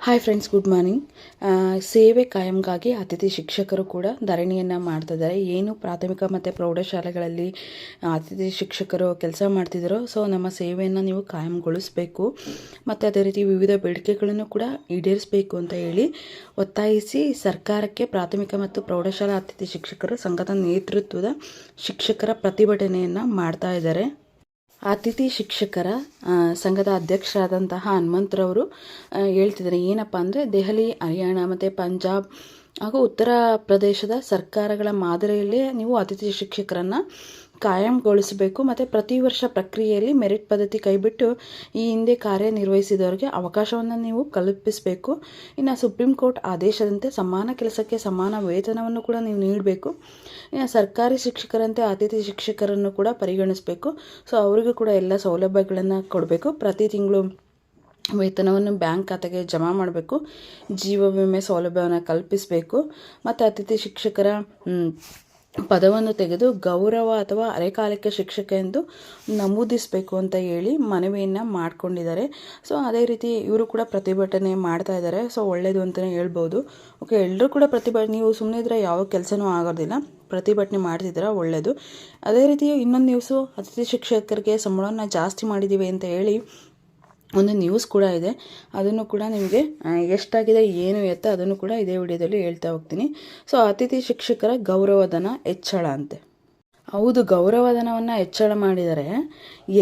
Hi friends good morning ಸೇವೆ ಕಾಯಂಗಾಗಿ ಅತಿಥಿ ಶಿಕ್ಷಕರು ಕೂಡ ಧರಣಿಯನ್ನು ಮಾಡ್ತಿದ್ದಾರೆ ಏನು ಪ್ರಾಥಮಿಕ ಮತ್ತು ಪ್ರೌಢಶಾಲೆಗಳಲ್ಲಿ ಅತಿಥಿ ಶಿಕ್ಷಕರು ಕೆಲಸ ಮಾಡ್ತಿದ್ದಾರೋ ಸೊ ನಮ್ಮ ಸೇವೆಯನ್ನು ನೀವು ಕಾಯಂಗೊಳಿಸಬೇಕು. ಮತ್ತು ಅದೇ ರೀತಿ ವಿವಿಧ ಬೇಡಿಕೆಗಳನ್ನು ಕೂಡ ಈಡೇರಿಸಬೇಕು ಅಂತ ಹೇಳಿ ಒತ್ತಾಯಿಸಿ ಸರ್ಕಾರಕ್ಕೆ ಪ್ರಾಥಮಿಕ ಮತ್ತು ಪ್ರೌಢಶಾಲಾ ಅತಿಥಿ ಶಿಕ್ಷಕರು ಸಂಘದ ನೇತೃತ್ವದ ಶಿಕ್ಷಕರ ಪ್ರತಿಭಟನೆಯನ್ನು ಮಾಡ್ತಾ ಇದ್ದಾರೆ. ಅತಿಥಿ ಶಿಕ್ಷಕರ ಸಂಘದ ಅಧ್ಯಕ್ಷರಾದಂತಹ ಹನುಮಂತರವರು ಹೇಳ್ತಿದ್ದಾರೆ. ಏನಪ್ಪ ಅಂದರೆ ದೆಹಲಿ, ಹರಿಯಾಣ ಮತ್ತು ಪಂಜಾಬ್ ಹಾಗೂ ಉತ್ತರ ಪ್ರದೇಶದ ಸರ್ಕಾರಗಳ ಮಾದರಿಯಲ್ಲೇ ನೀವು ಅತಿಥಿ ಶಿಕ್ಷಕರನ್ನು ಕಾಯಂಗೊಳಿಸಬೇಕು ಮತ್ತು ಪ್ರತಿ ವರ್ಷ ಪ್ರಕ್ರಿಯೆಯಲ್ಲಿ ಮೆರಿಟ್ ಪದ್ಧತಿ ಕೈಬಿಟ್ಟು ಈ ಹಿಂದೆ ಕಾರ್ಯನಿರ್ವಹಿಸಿದವರಿಗೆ ಅವಕಾಶವನ್ನು ನೀವು ಕಲ್ಪಿಸಬೇಕು. ಇನ್ನು ಸುಪ್ರೀಂ ಕೋರ್ಟ್ ಆದೇಶದಂತೆ ಸಮಾನ ಕೆಲಸಕ್ಕೆ ಸಮಾನ ವೇತನವನ್ನು ಕೂಡ ನೀವು ನೀಡಬೇಕು. ಇನ್ನು ಸರ್ಕಾರಿ ಶಿಕ್ಷಕರಂತೆ ಅತಿಥಿ ಶಿಕ್ಷಕರನ್ನು ಕೂಡ ಪರಿಗಣಿಸಬೇಕು. ಸೊ ಅವರಿಗೂ ಕೂಡ ಎಲ್ಲ ಸೌಲಭ್ಯಗಳನ್ನು ಕೊಡಬೇಕು. ಪ್ರತಿ ತಿಂಗಳು ವೇತನವನ್ನು ಬ್ಯಾಂಕ್ ಖಾತೆಗೆ ಜಮಾ ಮಾಡಬೇಕು. ಜೀವ ವಿಮೆ ಸೌಲಭ್ಯವನ್ನು ಕಲ್ಪಿಸಬೇಕು. ಮತ್ತು ಅತಿಥಿ ಶಿಕ್ಷಕರ ಪದವನ್ನು ತೆಗೆದು ಗೌರವ ಅಥವಾ ಅರೆಕಾಲಿಕ ಶಿಕ್ಷಕ ಎಂದು ನಮೂದಿಸಬೇಕು ಅಂತ ಹೇಳಿ ಮನವಿಯನ್ನು ಮಾಡ್ಕೊಂಡಿದ್ದಾರೆ. ಸೊ ಅದೇ ರೀತಿ ಇವರು ಕೂಡ ಪ್ರತಿಭಟನೆ ಮಾಡ್ತಾ ಇದ್ದಾರೆ. ಸೊ ಒಳ್ಳೆಯದು ಅಂತಲೇ ಹೇಳ್ಬೋದು. ಓಕೆ ಎಲ್ಲರೂ ಕೂಡ ಪ್ರತಿಭಟನೆ ನೀವು ಸುಮ್ಮನೆ ಇದ್ದರೆ ಯಾವ ಕೆಲಸನೂ ಆಗೋದಿಲ್ಲ. ಪ್ರತಿಭಟನೆ ಮಾಡ್ತಿದ್ದೀರಾ ಒಳ್ಳೆಯದು ಅದೇ ರೀತಿ ಇನ್ನೊಂದು ನ್ಯೂಸು ಅತಿಥಿ ಶಿಕ್ಷಕರಿಗೆ ಸಂಬಳವನ್ನು ಜಾಸ್ತಿ ಮಾಡಿದ್ದೀವಿ ಅಂತ ಹೇಳಿ ಒಂದು ನ್ಯೂಸ್ ಕೂಡ ಇದೆ. ಅದನ್ನು ಕೂಡ ನಿಮಗೆ ಎಷ್ಟಾಗಿದೆ, ಏನು ಎತ್ತ ಅದನ್ನು ಕೂಡ ಇದೇ ವಿಡಿಯೋದಲ್ಲಿ ಹೇಳ್ತಾ ಹೋಗ್ತೀನಿ. ಸೊ ಅತಿಥಿ ಶಿಕ್ಷಕರ ಗೌರವಧನ ಹೆಚ್ಚಳ ಅಂತೆ. ಹೌದು ಗೌರವಧನವನ್ನು ಹೆಚ್ಚಳ ಮಾಡಿದ್ದಾರೆ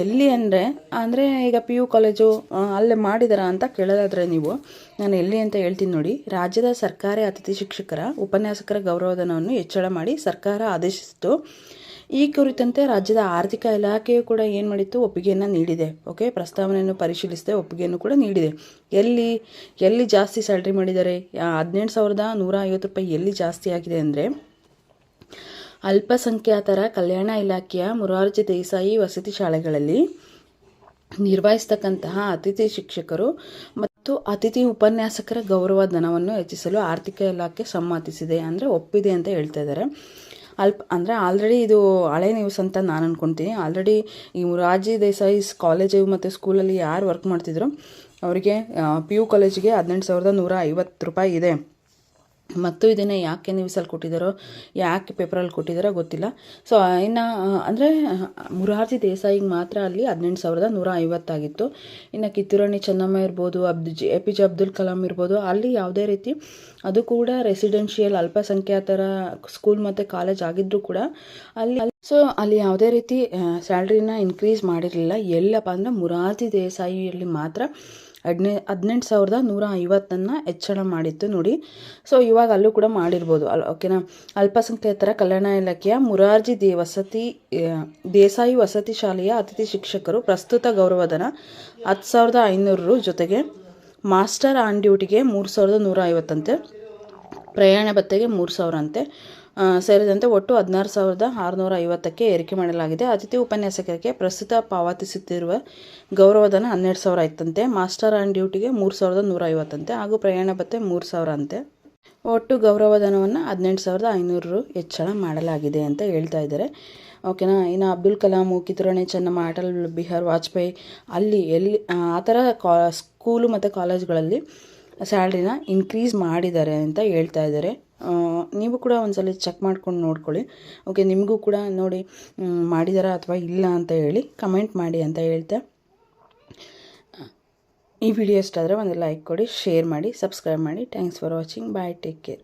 ಎಲ್ಲಿ ಅಂದರೆ ಅಂದರೆ ಈಗ ಪಿ ಯು ಕಾಲೇಜು ಅಲ್ಲೇ ಮಾಡಿದಾರಾ ಅಂತ ಕೇಳೋದಾದರೆ ನೀವು, ನಾನು ಎಲ್ಲಿ ಅಂತ ಹೇಳ್ತೀನಿ ನೋಡಿ, ರಾಜ್ಯದ ಸರ್ಕಾರಿ ಅತಿಥಿ ಶಿಕ್ಷಕರ, ಉಪನ್ಯಾಸಕರ ಗೌರವಧನವನ್ನು ಹೆಚ್ಚಳ ಮಾಡಿ ಸರ್ಕಾರ ಆದೇಶಿಸಿತು ಈ ಕುರಿತಂತೆ ರಾಜ್ಯದ ಆರ್ಥಿಕ ಇಲಾಖೆಯು ಕೂಡ ಏನು ಮಾಡಿತ್ತು? ಒಪ್ಪಿಗೆಯನ್ನು ನೀಡಿದೆ. ಓಕೆ ಪ್ರಸ್ತಾವನೆಯನ್ನು ಪರಿಶೀಲಿಸಿದೆ. ಒಪ್ಪಿಗೆಯನ್ನು ಕೂಡ ನೀಡಿದೆ. ಎಲ್ಲಿ ಎಲ್ಲಿ ಜಾಸ್ತಿ ಸ್ಯಾಲ್ರಿ ಮಾಡಿದ್ದಾರೆ? ಹದಿನೆಂಟು ಸಾವಿರದ ನೂರ ಐವತ್ತು ರೂಪಾಯಿ ಎಲ್ಲಿ ಜಾಸ್ತಿ ಆಗಿದೆ ಅಂದರೆ ಅಲ್ಪಸಂಖ್ಯಾತರ ಕಲ್ಯಾಣ ಇಲಾಖೆಯ ಮುರಾರ್ಜಿ ದೇಸಾಯಿ ವಸತಿ ಶಾಲೆಗಳಲ್ಲಿ ನಿರ್ವಹಿಸ್ತಕ್ಕಂತಹ ಅತಿಥಿ ಶಿಕ್ಷಕರು ಮತ್ತು ಅತಿಥಿ ಉಪನ್ಯಾಸಕರ ಗೌರವ ಧನವನ್ನು ಹೆಚ್ಚಿಸಲು ಆರ್ಥಿಕ ಇಲಾಖೆ ಸಮ್ಮತಿಸಿದೆ ಅಂದರೆ ಒಪ್ಪಿದೆ ಅಂತ ಹೇಳ್ತಾ ಇದ್ದಾರೆ. ಅಲ್ಪ ಅಂದರೆ ಆಲ್ರೆಡಿ ಇದು ಹಳೆ ನ್ಯೂಸ್ ಅಂತ ನಾನು ಅಂದ್ಕೊತೀನಿ ಆಲ್ರೆಡಿ ಈ ರಾಜಿ ದೇಸಾಯಿ ಕಾಲೇಜು ಮತ್ತು ಸ್ಕೂಲಲ್ಲಿ ಯಾರು ವರ್ಕ್ ಮಾಡ್ತಿದ್ರು? ಅವರಿಗೆ ಪಿ ಯು ಕಾಲೇಜಿಗೆ ಹದಿನೆಂಟು ಸಾವಿರದ ನೂರ ಐವತ್ತು ರೂಪಾಯಿ ಇದೆ. ಮತ್ತು ಇದನ್ನು ಯಾಕೆ ನ್ಯೂಸಲ್ಲಿ ಕೊಟ್ಟಿದ್ದಾರೋ, ಯಾಕೆ ಪೇಪರಲ್ಲಿ ಕೊಟ್ಟಿದ್ದಾರೋ ಗೊತ್ತಿಲ್ಲ. ಸೊ ಇನ್ನು ಅಂದರೆ, ಮುರಾರ್ಜಿ ದೇಸಾಯಿಗೆ ಮಾತ್ರ ಅಲ್ಲಿ ಹದಿನೆಂಟು ಸಾವಿರದ ನೂರ ಐವತ್ತಾಗಿತ್ತು. ಇನ್ನು ಕಿತ್ತೂರಾಣಿ ಚೆನ್ನಮ್ಮ ಇರ್ಬೋದು ಅಬ್ದು J A P J Abdul Kalam ಇರ್ಬೋದು, ಅಲ್ಲಿ ಯಾವುದೇ ರೀತಿ ಅದು ಕೂಡ ರೆಸಿಡೆನ್ಷಿಯಲ್ ಅಲ್ಪಸಂಖ್ಯಾತರ ಸ್ಕೂಲ್ ಮತ್ತು ಕಾಲೇಜ್ ಆಗಿದ್ದರೂ ಕೂಡ ಅಲ್ಲಿ ಸೊ ಅಲ್ಲಿ ಯಾವುದೇ ರೀತಿ ಸ್ಯಾಲ್ರಿನ ಇನ್ಕ್ರೀಸ್ ಮಾಡಿರಲಿಲ್ಲ. ಎಲ್ಲಪ್ಪ ಅಂದರೆ ಮುರಾರ್ಜಿ ದೇಸಾಯಿಯಲ್ಲಿ ಮಾತ್ರ ಹದಿನೇ, ಹದಿನೆಂಟು ಸಾವಿರದ ನೂರ ಐವತ್ತನ್ನು ಹೆಚ್ಚಳ ಮಾಡಿತ್ತು ನೋಡಿ. ಸೊ ಇವಾಗ ಅಲ್ಲೂ ಕೂಡ ಮಾಡಿರ್ಬೋದು. ಅಲ್ ಓಕೆನಾ ಅಲ್ಪಸಂಖ್ಯಾತರ ಕಲ್ಯಾಣ ಇಲಾಖೆಯ ಮುರಾರ್ಜಿ ದೇ ವಸತಿ ದೇಸಾಯಿ ವಸತಿ ಶಾಲೆಯ ಅತಿಥಿ ಶಿಕ್ಷಕರು ಪ್ರಸ್ತುತ ಗೌರವಧನ ಹತ್ತು ಸಾವಿರದ ಐನೂರು ಜೊತೆಗೆ ಮಾಸ್ಟರ್ ಆನ್ ಡ್ಯೂಟಿಗೆ ಮೂರು ಸಾವಿರದ ನೂರ ಐವತ್ತಂತೆ, ಪ್ರಯಾಣ ಭತ್ತೆಗೆ ಮೂರು ಸಾವಿರ ಅಂತೆ. ಸೇರಿದಂತೆ ಒಟ್ಟು ಹದಿನಾರು ಸಾವಿರದ ಆರುನೂರ ಐವತ್ತಕ್ಕೆ ಏರಿಕೆ ಮಾಡಲಾಗಿದೆ. ಅತಿಥಿ ಉಪನ್ಯಾಸಕರಿಗೆ ಪ್ರಸ್ತುತ ಪಾವತಿಸುತ್ತಿರುವ ಗೌರವಧನ ಹನ್ನೆರಡು ಸಾವಿರ ಇತ್ತಂತೆ ಮಾಸ್ಟರ್ ಆ್ಯಂಡ್ ಡ್ಯೂಟಿಗೆ ಮೂರು ಸಾವಿರದ ನೂರ ಐವತ್ತಂತೆ. ಹಾಗೂ ಪ್ರಯಾಣ ಭತ್ತೆ ಮೂರು ಸಾವಿರ ಅಂತೆ. ಒಟ್ಟು ಗೌರವಧನವನ್ನು ಹದಿನೆಂಟು ಸಾವಿರದ ಐನೂರು ಹೆಚ್ಚಳ ಮಾಡಲಾಗಿದೆ ಅಂತ ಹೇಳ್ತಾ ಇದ್ದಾರೆ. ಓಕೆನಾ? ಇನ್ನು ಅಬ್ದುಲ್ ಕಲಾಂ ಕಿತ್ತೂರಾಣಿ ಚೆನ್ನಮ್ಮ, ಅಟಲ್ ಬಿಹಾರ್ ವಾಜಪೇಯಿ ಅಲ್ಲಿ ಎಲ್ಲಿ, ಆ ಥರ ಕಾ, ಸ್ಕೂಲು ಮತ್ತು ಕಾಲೇಜ್ಗಳಲ್ಲಿ ಸ್ಯಾಲ್ರಿನ ಇನ್ಕ್ರೀಸ್ ಮಾಡಿದ್ದಾರೆ ಅಂತ ಹೇಳ್ತಾ ಇದ್ದಾರೆ. ನೀವು ಕೂಡ ಒಂದ್ಸಲ ಚೆಕ್ ಮಾಡ್ಕೊಂಡು ನೋಡ್ಕೊಳ್ಳಿ. ಓಕೆ ನಿಮಗೂ ಕೂಡ ನೋಡಿ ಮಾಡಿದ್ದಾರಾ ಮಾಡಿದಾರಾ ಅಥವಾ ಇಲ್ಲ ಅಂತ ಹೇಳಿ ಕಮೆಂಟ್ ಮಾಡಿ ಅಂತ ಹೇಳ್ತಾ. ಈ ವಿಡಿಯೋ ಇಷ್ಟ ಆದರೆ ಒಂದು ಲೈಕ್ ಕೊಡಿ ಶೇರ್ ಮಾಡಿ ಸಬ್ಸ್ಕ್ರೈಬ್ ಮಾಡಿ. Thanks for watching bye take care